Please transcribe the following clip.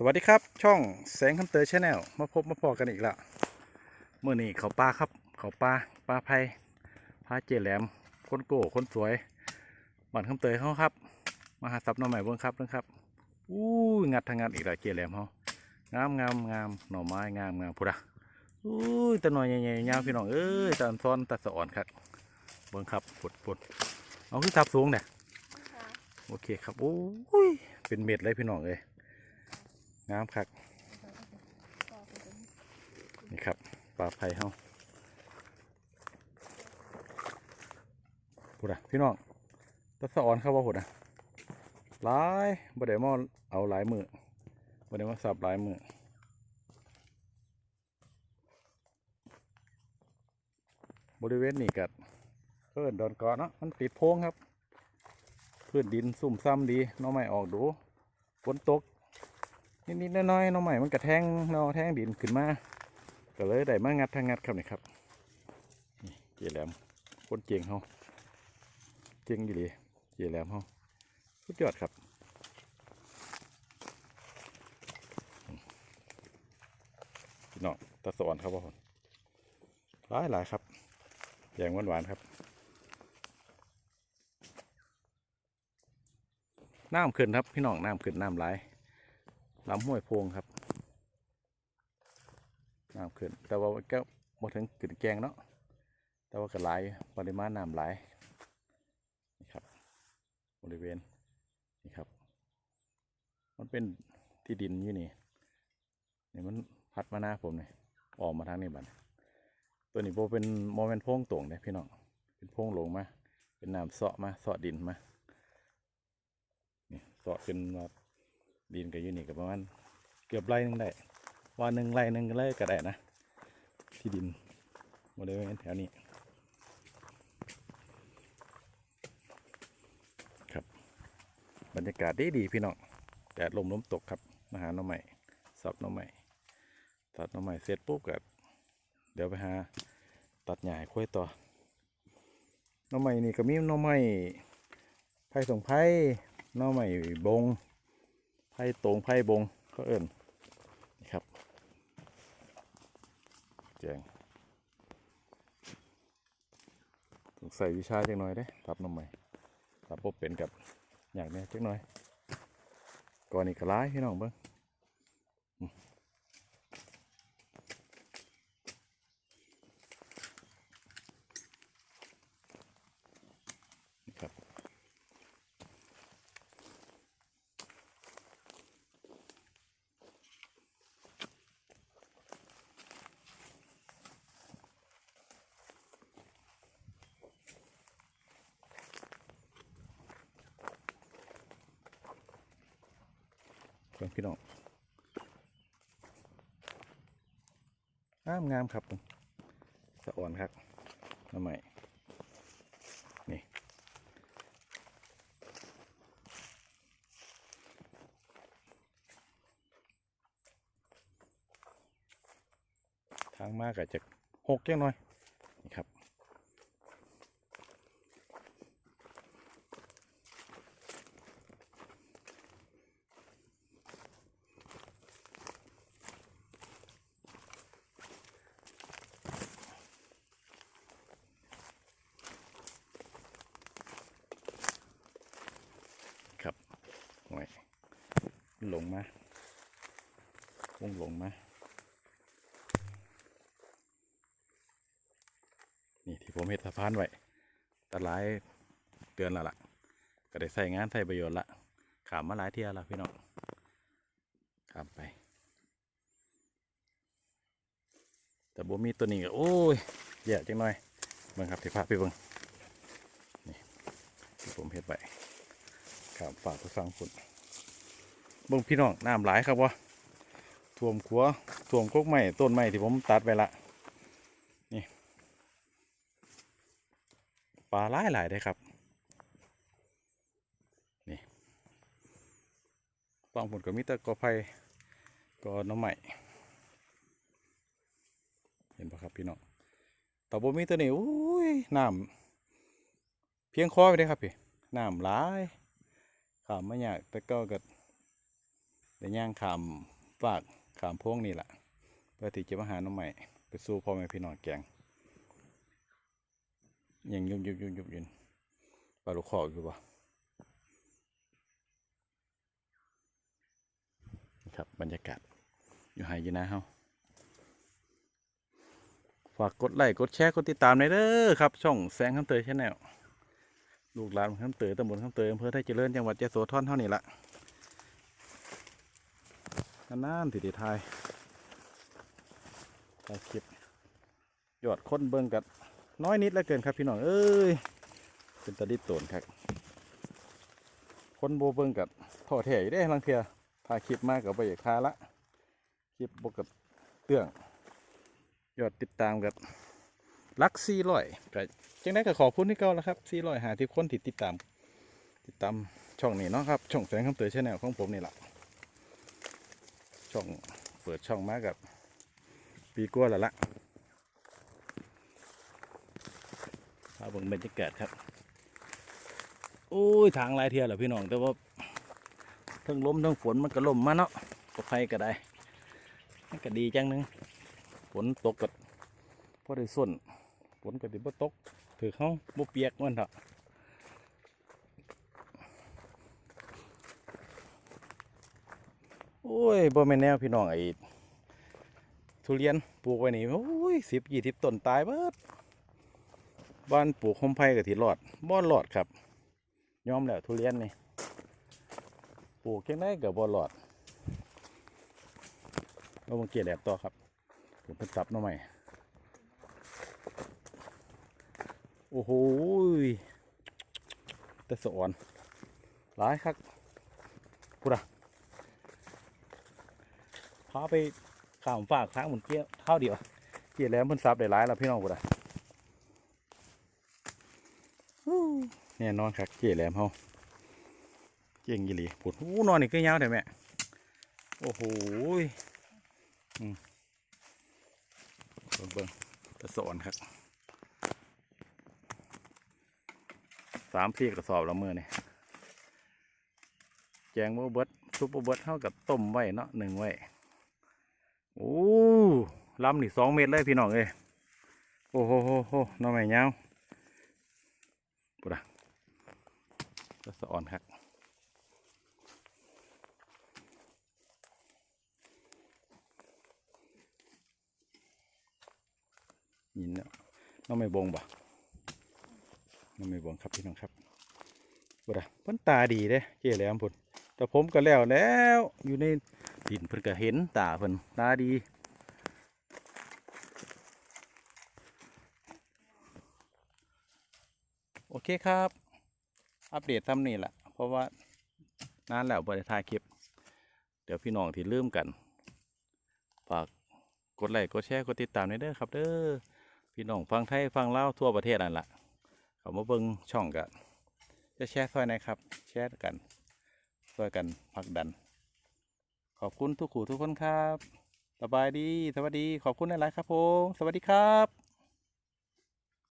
สวัสดีครับ ช่องแสงคำเตยชาแนลมาพบมาพอกันอีกแล้วเมื่อนี้เขาปลาครับเขาปลาปลาไผ่พาเจแหลมคนโก้คนสวยบ้านคำเตยเขาครับมาหาซับหน่อใหม่เบิ้งครับเบิ้งครับอู้ยงัดทางงานอีกแล้วเจแหลมเขางามงามงามหน่อไม้งามงามพุดะอู้ยแตะหน่อยใหญ่ๆยาวพี่น้องเอ้ยตาซ้อนตาสะอ่อนครับเบิ้งครับปุดปุดเอาขึ้นทับสูงเนี่ยโอเคครับโอ้ยเป็นเม็ดเลยพี่น้องเอ้ย งามคักนี่ครับปลาไผ่เฮาพูดอะพี่น้องตะสะออนเข้าว่าพูดอะหลายบ่ได้มาเอาหลายมือบ่ได้มาสับหลายมือบบริเวณนี้กัดเพิ่นดอนกาะเนาะมันติดโพงครับ พื้นดินสุ่มซ้ำดีน้องใหม่ออกดูฝนตก นิดๆน้อยๆน้องใหม่มันกระแทงนอแทงดินขึ้นมาก็เลยได้มางัดทางงัดครับนี่ครับนี่เจียแหลมคนเจียงเขาเจียงดีเลยเจียแหลมเขาสุดยอดครับพี่น้องตะสอนครับพ่อคนหลายหลายครับแยงหวานๆครับน้ำขึ้นครับพี่น้องน้ำขึ้นน้ำไหล ลำห้วยโพงครับน้ำขึ้น แต่ว่าก็มดถึงกึ่นแกงเนาะแต่ว่าก็ไหลายปริมาณน้ำไหลายนี่ครับ บริเวณนี่ครับ มันเป็นที่ดินอยู่นี่นี่มันพัดมาหน้าผมเนี่ยออกมาทางนี้บัดตัวนี้โบเป็นโมเมนโพงตรงเนี่ยพี่น้องเป็นโพงลงมาเป็นน้ำเสาะมาเสาะดินมานี่เสาะขึ้นมา ดินก็อยู่นี่ก็ประมาณเกือบไร่นึงได้วันหนึ่งไร่หนึ่งไร่ก็ได้นะ ที่ดินบริเวณแถวนี้ครับ บรรยากาศดีดีพี่น้องแดดลมล้มตกครับมาหาหน่อใหม่สับหน่อใหม่ตัดหน่อใหม่เสร็จปุ๊บก็เดี๋ยวไปหาตัดใหญ้าให้ยต่อหน่อใหม่นี่ก็มีหน่อใหม่ไผ่สงไผ่หน่อใหม่บง ไพ่ตรงไพ่บงเขาเอิ่นนี่ครับแจงต้องใส่วิชาจังหน่อยได้ตับน้ำใหม่ตับปบเป็นกับอย่างนี้จังหน่อยก่อนนี้ก็ร้ายพี่น้องเบิ้ง เพื่อนพี่น้องงามงามครับสะอ่อนครับน้ำใหม่นี่ทางมากอาจจะหกเล็กน้อย นี่ครับ ครับหน่อย หลงมาลงหลงมา นี่ที่ผมเห็ดสะพานไว้ตหลายเดือนและล่ะก็ได้ใส่งานใส่ประโยชน์ละขามมาหลายเที่ยล้วพี่น้องขามไป แต่บ่มีตัวนี้ก็โอ้ยแย่จังหน่อยเบิ่งครับที่พาไปเบิ่งนี่ที่ผมเห็ดไว้ครับฝากไปฟังคุณ เบิ่งพี่น้องน้ำหลายครับวะท่วมขัวท่วมกกไม้ต้นไม้ที่ผมตัดไปละนี่ปลาหลายหลายได้ครับนี่ฟังผลก็มีแต่กอไผ่กอน้ำใหม่เห็นปะครับพี่น้องต่บ่มีตัวนี้อุ้ยน้ำเพียงคอไปได้ครับพี่น้ำหลายขามไม่ยากแต่ก็เกิด แต่ย่างขามฝากขามโพงนี่แหละเพื่อที่จะมาหาน้องใหม่ไปสู้พ่อแม่พี่น้องแกงยังยุบยุบยุบยุบอยืนปลาลูกคออยู่ปะครับบรรยากาศอยู่ไฮอยู่นะเฮาฝากกดไลค์กดแชร์กดติดตามในเด้อครับ ช่องแสงคำเตยชาแนลลูกหลานของคำเตยตำบลคำเตยอำเภอไทยเจริญจังหวัดยะโสธรเท่านี้ละ นานๆติดทายถ่ายคลิปยอดคนเบิ่งกัดน้อยนิดแล้วเกินครับพี่น้องเอ้ยเป็นตะดิดโตนครับคนโบเบิ่งกัดท่อแถยได้ลังเทียถ่ายคลิปมากกับไปคาละคลิปบกกับเตื้องยอดติดตามกับลักซี่ร้อยก็จังได้ก็ขอบคุณที่เก่าแล้วครับซี่ร้อยหาที่คนที่ติดตาม ติดตามช่องนี้เนาะครับ ช่องแสงคำเตยชแนลของผมนี่แหละ องเปิดช่องมากับ ปีกัวแล้วละพาเบิ่งบรรยากาศครับโอ้ยทางลายเทียแหละพี่น้องแต่ว่าทั้งลมทั้งฝนมันก็ลมมาเนาะก็ไฟก็ได้มันก็ดีจังหนึงฝนตกกับพอได้ส่วนฝนก็ติบ่ตกถือเขาบ่เปียกมันเถอะ โอ้ยบ่แม่นแนวพี่น้องไอ้ทุเรียนปลูกไว้นี่โอ้ยสิบยี่สิบต้นตายเบิดบ้านปลูกคมไผ่กับที่รอดบ่อนรอดครับยอมแล้วทุเรียนนี่ปลูกแค่ไหนกับบ่อนรอดเรามาเกี่ยแหลบต่อครับผมเป็นตับหน้อใหม่โอ้โหแต่สะอ่อนหลายครับพูดอะ พาไปข้ามฝากทางหมุนเกี้ยวข้าเดียวเกี่ยแลมเพิ่นซับได้หลายแล้วพี่น้องพูดอะแน่นอนครับเกี่ยแหลมเฮาเก่งยี่หลีพูดโอ้นอนนี่ก็ยาวแต่แม่โอ้โหอืมเบิ่งเบิ่งต่สอนครับสามสี่กระสอบละมือนี่แจงโบเบิดซุปโบเบิดเท่ากับต้มไว้เนาะหนึ่งไว้ โอ้ลำนี่สองเมตรเลยพี่น้องเอ้ยโอ้โหโหโหน้องใหม่ยาวปุ๊ดะก็สะอ่อนครับยินเนาะน้องไม่บงบ่มันไม่บงครับพี่น้องครับบุระพิ่นตาดีเด้เจ๊แหลมพุ่นแต่ผมก็แล้วแล้วอยู่ใน ดินเพิ่นก็เห็นตาเพิ่นตาดีโอเคครับ อัปเดตทำนี่แหละเพราะว่านานแล้วบริถ่ายคลิป เดี๋ยวพี่น้องที่ลืมกัน ฝากกดไลค์กดแชร์กดติดตามในเด้อครับเด้อพี่น้องฟังไทยฟังเล่าทั่วประเทศนั่นแหละเขามาเบิ่งช่องกันจะแชร์ซอยไหนครับ แชร์กันซอยกันผลักดัน ขอบคุณทุกขู่ทุกคนครับ สบายดี สวัสดี ขอบคุณหลายๆครับผม สวัสดีครับ